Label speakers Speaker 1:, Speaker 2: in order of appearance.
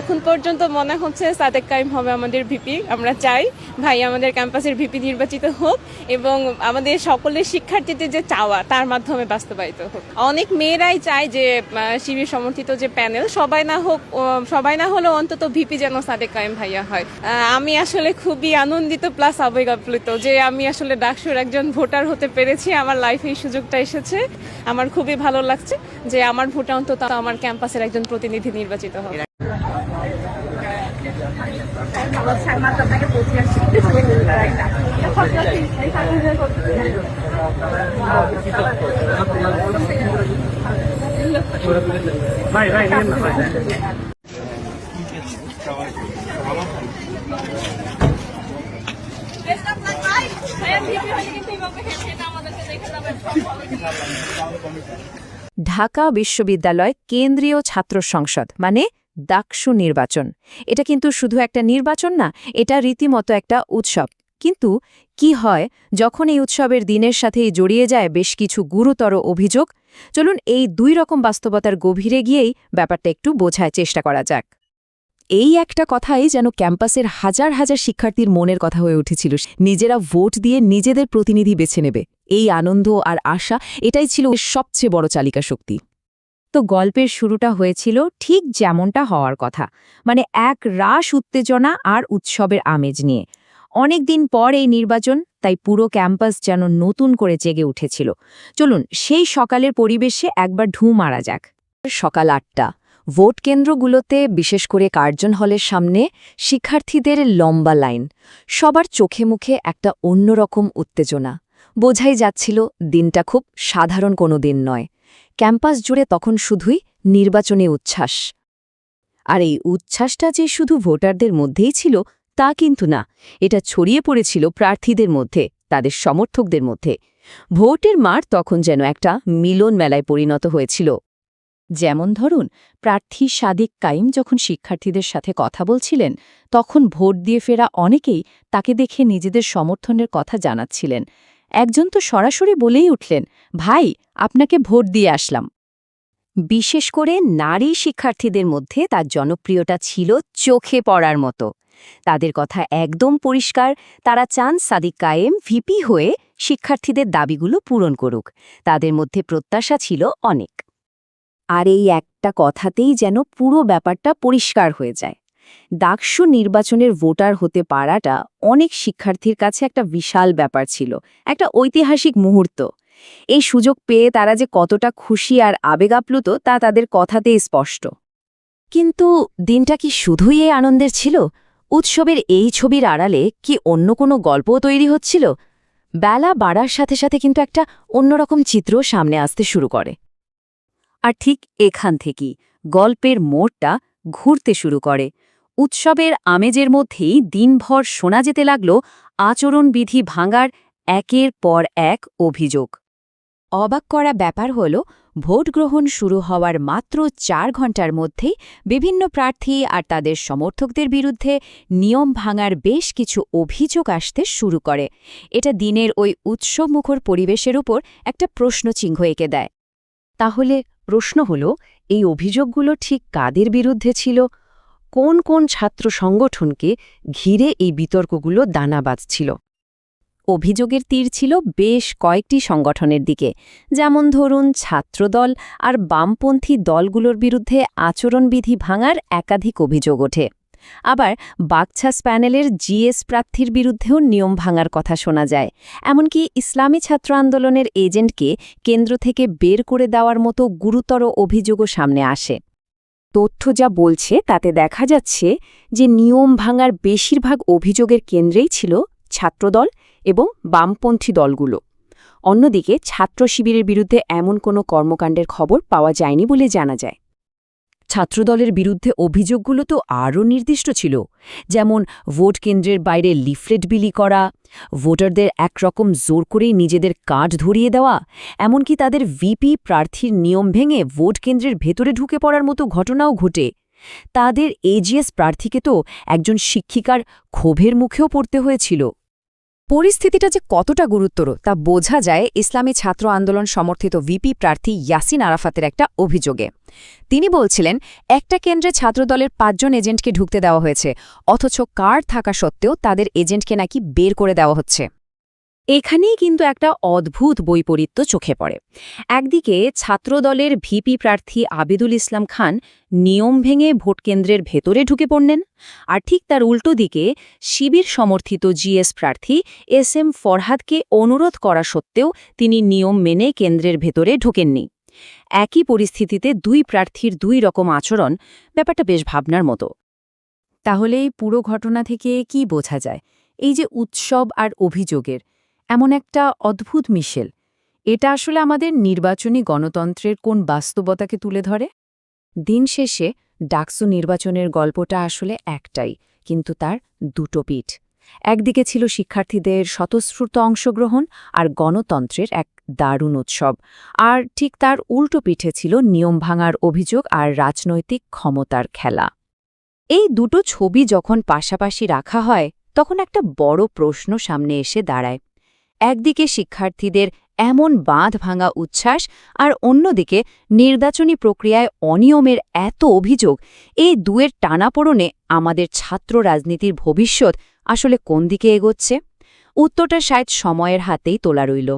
Speaker 1: এখন পর্যন্ত মনে হচ্ছে সাদেক কাইম হবে আমাদের ভিপি। আমরা চাই ভাই আমাদের ক্যাম্পাসের ভিপি নির্বাচিত হোক এবং আমাদের সকলের শিক্ষার্থীদের যে চাওয়া, তার মাধ্যমে বাস্তবায়িত হোক। অনেক মেয়েরাই চায় যে শিবির সমর্থিত যে প্যানেল, সবাই না হোক সবাই না হলেও অন্তত ভিপি যেন সাদেক কাইম ভাইয়া হয়। আমি আসলে খুবই আনন্দিত প্লাস আবেগ যে আমি আসলে ডাকসুর একজন ভোটার হতে পেরেছি, আমার লাইফে এই সুযোগটা এসেছে। আমার খুবই ভালো লাগছে যে আমার ভোটে অন্তত আমার ক্যাম্পাসের একজন প্রতিনিধি নির্বাচিত হবে।
Speaker 2: ভাই ভাই নিন না ভাই।
Speaker 3: ঢাকা বিশ্ববিদ্যালয় কেন্দ্রীয় ছাত্র সংসদ মানে দাকসু নির্বাচন। এটা কিন্তু শুধু একটা নির্বাচন না, এটা রীতিমতো একটা উৎসব। কিন্তু কি হয়, যখন এই উৎসবের দিনের সাথেই জড়িয়ে যায় বেশ কিছু গুরুতর অভিযোগ, চলুন এই দুই রকম বাস্তবতার গভীরে গিয়েই ব্যাপারটা একটু বোঝায় চেষ্টা করা যাক। এই একটা কথাই যেন ক্যাম্পাসের হাজার হাজার শিক্ষার্থীর মনের কথা হয়ে উঠেছিল। নিজেরা ভোট দিয়ে নিজেদের প্রতিনিধি বেছে নেবে। এই আনন্দ আর আশা, এটাই ছিল সবচেয়ে বড় চালিকা শক্তি। তো গল্পের শুরুটা হয়েছিল ঠিক যেমনটা হওয়ার কথা মানে এক রাস উত্তেজনা আর উৎসবের আমেজ নিয়ে। অনেক দিন পর এই নির্বাচন, তাই পুরো ক্যাম্পাস যেন নতুন করে জেগে উঠেছিল। চলুন, সেই সকালের পরিবেশে একবার ঢু মারা যাক। সকাল আটটা, ভোট কেন্দ্রগুলোতে, বিশেষ করে কার্জন হলের সামনে, শিক্ষার্থীদের লম্বা লাইন। সবার চোখে মুখে একটা অন্যরকম উত্তেজনা। বোঝাই যাচ্ছিল, দিনটা খুব সাধারণ কোনো দিন নয়। ক্যাম্পাস জুড়ে তখন শুধুই নির্বাচনে উচ্ছ্বাস। আর এই উচ্ছ্বাসটা যে শুধু ভোটারদের মধ্যেই ছিল, তা কিন্তু না। এটা ছড়িয়ে পড়েছিল প্রার্থীদের মধ্যে, তাদের সমর্থকদের মধ্যে। ভোটের মার তখন যেন একটা মিলন মেলায় পরিণত হয়েছিল। যেমন ধরুন, প্রার্থী সাদিক কাইম যখন শিক্ষার্থীদের সাথে কথা বলছিলেন, তখন ভোট দিয়ে ফেরা অনেকেই তাকে দেখে নিজেদের সমর্থনের কথা জানাচ্ছিলেন। একজন তো সরাসরি বলেই উঠলেন, ভাই, আপনাকে ভোট দিয়ে আসলাম। বিশেষ করে নারী শিক্ষার্থীদের মধ্যে তার জনপ্রিয়তা ছিল চোখে পড়ার মতো। তাদের কথা একদম পরিষ্কার, তারা চান সাদিক কায়েম, ভিপি হয়ে শিক্ষার্থীদের দাবিগুলো পূরণ করুক। তাদের মধ্যে প্রত্যাশা ছিল অনেক। আর এই একটা কথাতেই যেন পুরো ব্যাপারটা পরিষ্কার হয়ে যায়। ডাকসু নির্বাচনের ভোটার হতে পারাটা অনেক শিক্ষার্থীর কাছে একটা বিশাল ব্যাপার ছিল, একটা ঐতিহাসিক মুহূর্ত। এই সুযোগ পেয়ে তারা যে কতটা খুশি আর আবেগাপ্লুত তা তাদের কথাতেই স্পষ্ট। কিন্তু দিনটা কি শুধুই এই আনন্দের ছিল? উৎসবের এই ছবির আড়ালে কি অন্য কোনো গল্পও তৈরি হচ্ছিল? বেলা বাড়ার সাথে সাথে কিন্তু একটা অন্যরকম চিত্র সামনে আসতে শুরু করে। আর ঠিক এখান থেকেই গল্পের মোড়টা ঘুরতে শুরু করে। উৎসবের আমেজের মধ্যেই দিনভর শোনা যেতে লাগল আচরণবিধি ভাঙার একের পর এক অভিযোগ। অবাক করা ব্যাপার হল, ভোট গ্রহণ শুরু হওয়ার মাত্র চার ঘণ্টার মধ্যেই বিভিন্ন প্রার্থী আর তাদের সমর্থকদের বিরুদ্ধে নিয়ম ভাঙার বেশ কিছু অভিযোগ আসতে শুরু করে। এটা দিনের ওই উৎসবমুখর পরিবেশের উপর একটা প্রশ্নচিহ্ন এঁকে দেয়। তাহলে প্রশ্ন হল, এই অভিযোগগুলো ঠিক কাদের বিরুদ্ধে ছিল? কোন কোন ছাত্র সংগঠনকে ঘিরে এই বিতর্কগুলো দানা বাঁধছিল। অভিযোগের তীর ছিল বেশ কয়েকটি সংগঠনের দিকে, যেমন ধরুন ছাত্রদল আর বামপন্থী দলগুলোর বিরুদ্ধে আচরণবিধি ভাঙার একাধিক অভিযোগ ওঠে। আবার বাগছাস প্যানেলের জিএস প্রার্থীর বিরুদ্ধেও নিয়ম ভাঙার কথা শোনা যায়, এমনকি ইসলামী ছাত্র আন্দোলনের এজেন্টকে কেন্দ্র থেকে বের করে দেওয়ার মতো গুরুতর অভিযোগও সামনে আসে। তথ্য যা বলছে তাতে দেখা যাচ্ছে যে নিয়ম ভাঙার বেশিরভাগ অভিযোগের কেন্দ্রেই ছিল ছাত্রদল এবং বামপন্থী দলগুলো। অন্যদিকে ছাত্র শিবিরের বিরুদ্ধে এমন কোনো কর্মকাণ্ডের খবর পাওয়া যায়নি বলে জানা যায়। ছাত্রদলের বিরুদ্ধে অভিযোগগুলো তো আরও নির্দিষ্ট ছিল, যেমন ভোট কেন্দ্রের বাইরে লিফলেট বিলি করা, ভোটারদের একরকম জোর করেই নিজেদের কার্ড ধরিয়ে দেওয়া, এমনকি তাদের ভিপি প্রার্থীর নিয়ম ভেঙে ভোট কেন্দ্রের ভেতরে ঢুকে পড়ার মতো ঘটনাও ঘটে। তাদের এজিএস প্রার্থীকে তো একজন শিক্ষিকার ক্ষোভের মুখেও পড়তে হয়েছিল। পরিস্থিতিটা যে কতটা গুরুতর তা বোঝা যায় ইসলামী ছাত্র আন্দোলন সমর্থিত ভিপি প্রার্থী ইয়াসিন আরাফাতের একটা অভিযোগে। তিনি বলছিলেন, একটা কেন্দ্রে ছাত্রদলের পাঁচজন এজেন্টকে ঢুকতে দেওয়া হয়েছে, অথচ কার্ড থাকা সত্ত্বেও তাদের এজেন্টকে নাকি বের করে দেওয়া হচ্ছে। এখানেই কিন্তু একটা অদ্ভুত বৈপরীত্য চোখে পড়ে। একদিকে ছাত্রদলের ভিপি প্রার্থী আবিদুল ইসলাম খান নিয়ম ভেঙে ভোটকেন্দ্রের ভেতরে ঢুকে পড়লেন, আর ঠিক তার উল্টো দিকে শিবির সমর্থিত জিএস প্রার্থী এস এম ফরহাদকে অনুরোধ করা সত্ত্বেও তিনি নিয়ম মেনে কেন্দ্রের ভেতরে ঢোকেননি। একই পরিস্থিতিতে দুই প্রার্থীর দুই রকম আচরণ ব্যাপারটা বেশ ভাবনার মতো। তাহলে এই পুরো ঘটনা থেকে কি বোঝা যায়? এই যে উৎসব আর অভিযোগের এমন একটা অদ্ভুত মিশেল। এটা আসলে আমাদের নির্বাচনী গণতন্ত্রের কোন বাস্তবতাকে তুলে ধরে? দিন শেষে ডাকসু নির্বাচনের গল্পটা আসলে একটাই, কিন্তু তার দুটো পিঠ। একদিকে ছিল শিক্ষার্থীদের স্বতঃস্ফূর্ত অংশগ্রহণ আর গণতন্ত্রের এক দারুণ উৎসব। আর ঠিক তার উল্টো পিঠে ছিল নিয়ম ভাঙার অভিযোগ আর রাজনৈতিক ক্ষমতার খেলা। এই দুটো ছবি যখন পাশাপাশি রাখা হয়, তখন একটা বড় প্রশ্ন সামনে এসে দাঁড়ায়। একদিকে শিক্ষার্থীদের এমন বাঁধ ভাঙা উচ্ছ্বাস আর অন্যদিকে নির্বাচনী প্রক্রিয়ায় অনিয়মের এত অভিযোগ, এই দুয়ের টানাপোড়নে আমাদের ছাত্র রাজনীতির ভবিষ্যৎ আসলে কোন দিকে এগোচ্ছে? উত্তরটা শায়দ সময়ের হাতেই তোলা রইল।